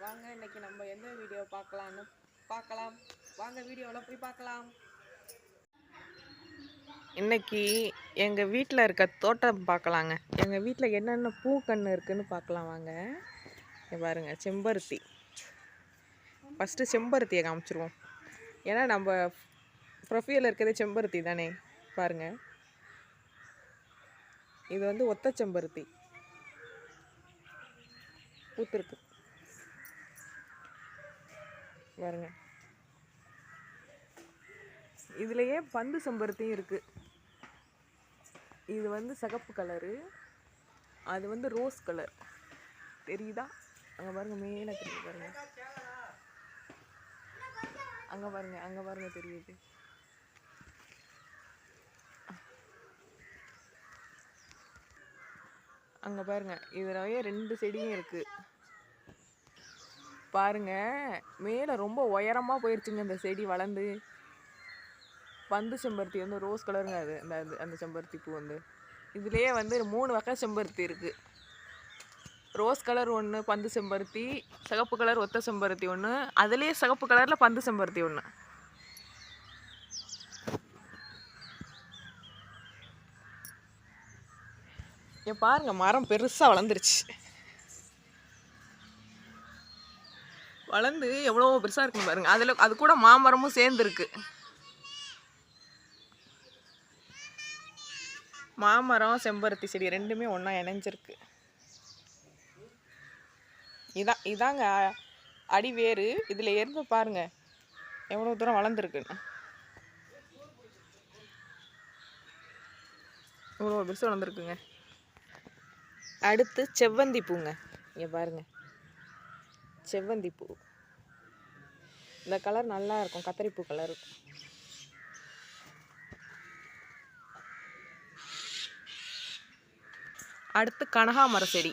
வாங்க இன்னைக்கு நம்ம எந்த வீடியோ பார்க்கலான்னு பார்க்கலாம். வாங்க வீடியோவில் போய் பார்க்கலாம். இன்னைக்கு எங்கள் வீட்டில் இருக்க தோட்டம் பார்க்கலாங்க. எங்கள் வீட்டில் என்னென்ன பூக்கன்று இருக்குன்னு பார்க்கலாம் வாங்க. பாருங்கள் பாருங்க செம்பருத்தி. ஃபஸ்ட்டு செம்பருத்தியை காமிச்சிருவோம். ஏன்னா நம்ம ப்ரொஃபைலில் இருக்கிறதே செம்பருத்தி தானே? பாருங்க. இது வந்து ஒத்த செம்பருத்தி. பூத்திருக்கு. பாருங்க. இதுலயே பந்து செம்பருத்தியும் இருக்கு. இது வந்து சிகப்பு கலரு. அது வந்து ரோஸ் கலர். தெரியுதா? அங்க பாருங்க மேலே தெரியுது பாருங்க. அங்க பாருங்க அங்க பாருங்க தெரியுது. அங்க பாருங்க இதுலயே ரெண்டு செடியும் இருக்கு. பாருங்கள் மேலே ரொம்ப உயரமாக போயிருச்சுங்க இந்த செடி வளர்ந்து. பந்து செம்பருத்தி வந்து ரோஸ் கலருங்க அது. அந்த அந்த- அந்த செம்பருத்தி பூ வந்து. இதுலேயே வந்து மூணு வகை செம்பருத்தி இருக்குது ரோஸ் கலர் ஒன்று பந்து செம்பருத்தி சிகப்பு கலர் ஒத்த செம்பருத்தி ஒன்று அதுலேயே சிகப்பு கலரில் பந்து செம்பருத்தி ஒன்று ஏன் பாருங்கள் மரம் பெருசாக வளர்ந்துருச்சு. வளர்ந்து எவ்வளோ பெருசாக இருக்குன்னு பாருங்கள் அதில் அது கூட மாமரமும் சேர்ந்துருக்கு. மாமரம் செம்பருத்தி செடி ரெண்டுமே ஒன்றா இணைஞ்சிருக்கு. இதான் இதாங்க அடி வேறு. இதில் இருந்து பாருங்க எவ்வளோ தூரம் வளர்ந்துருக்குன்னு. இவ்வளோ பெருசு வளர்ந்துருக்குங்க. அடுத்து செவ்வந்தி பூங்க. இங்கே பாருங்கள் செவ்வந்தி பூ இந்த கலர் நல்லா இருக்கும் கத்தரிப்பூ கலர். அடுத்து கனகாமர செடி.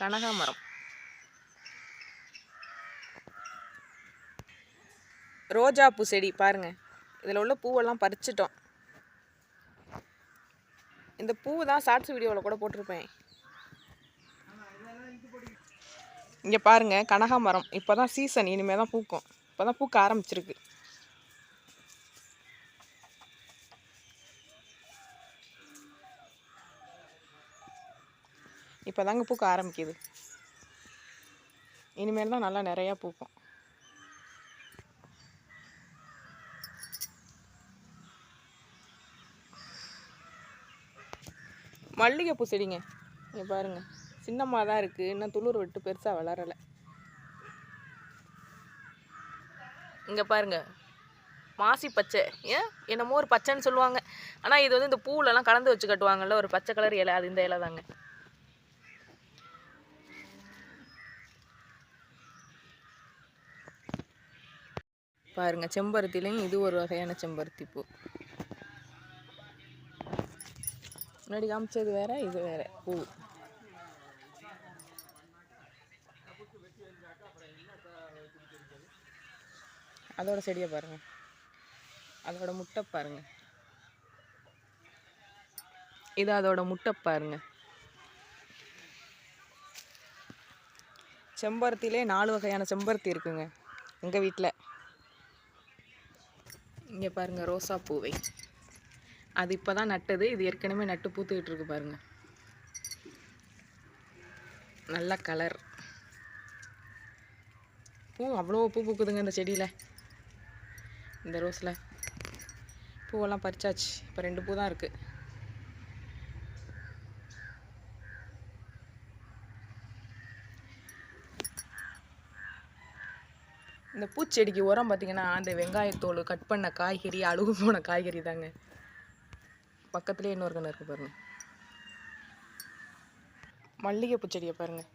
கனகாமரம். ரோஜா பூ செடி பாருங்க. இதில் உள்ள பூவெல்லாம் பறிச்சிட்டோம். இந்த பூ தான் ஷார்ட்ஸ் வீடியோவில் கூட போட்டிருப்பேன். இங்கே பாருங்கள் கனகாமரம் இப்போ தான் சீசன் இனிமேல் தான் பூக்கும். இப்போ தான் பூக்க ஆரம்பிச்சிருக்கு. இப்போ தாங்க பூக்க ஆரம்பிக்குது. இனிமேல் தான் நல்லா நிறையா பூக்கும். மல்லிகைப்பூ செடிங்க. இங்கே பாருங்கள் சின்னமாக தான் இருக்குது இன்னும் துளிர் விட்டு பெருசாக வளரலை. இங்கே பாருங்க. மாசி பச்சை. ஏன்? என்னமோ ஒரு பச்சைன்னு சொல்லுவாங்க. ஆனால் இது வந்து இந்த பூவிலலாம் கலந்து வச்சு கட்டுவாங்கல்ல ஒரு பச்சை கலர் இலை. அது இந்த இலை தாங்க. பாருங்க செம்பருத்திலையும் இது ஒரு வகையான செம்பருத்தி பூ. முன்னாடி காமிச்சது வேற இது வேற பூ. அதோட செடியை பாருங்க. அதோட முட்டை பாருங்க. இது அதோட முட்டை பாருங்க. செம்பருத்திலே நாலு வகையான செம்பருத்தி இருக்குங்க எங்கள் வீட்டில் இங்கே பாருங்கள் ரோசா பூவை. அது இப்போ தான் நட்டது இது ஏற்கனவே நட்டு பூத்துக்கிட்டு இருக்கு பாருங்க. நல்ல கலர். பூ அவ்வளோ பூ பூக்குதுங்க இந்த செடியில். இந்த ரோஸில். பூவெல்லாம் பறிச்சாச்சு. இப்போ ரெண்டு பூ தான் இருக்குது இந்த பூச்செடிக்கு உரம் பார்த்தீங்கன்னா அந்த வெங்காயத்தோல் கட் பண்ண காய்கறி அழுகு போன காய்கறி தாங்க. பக்கத்துலேயே இன்னொரு கண்ணு இருக்குது பாருங்கள் மல்லிகைப்பூ செடியை பாருங்கள்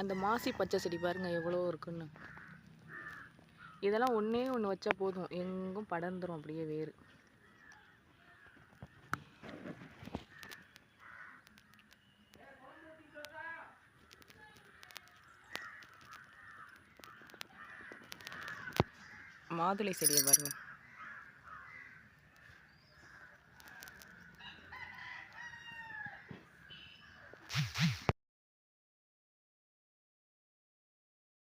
அந்த மாசி பச்சை செடி பாருங்கள் எவ்வளோ இருக்குன்னு. இதெல்லாம் ஒன்றே ஒன்று வச்சா போதும். எங்கும் படர்ந்துடும் அப்படியே வேறு மாதுளை செடியை பாருங்கள்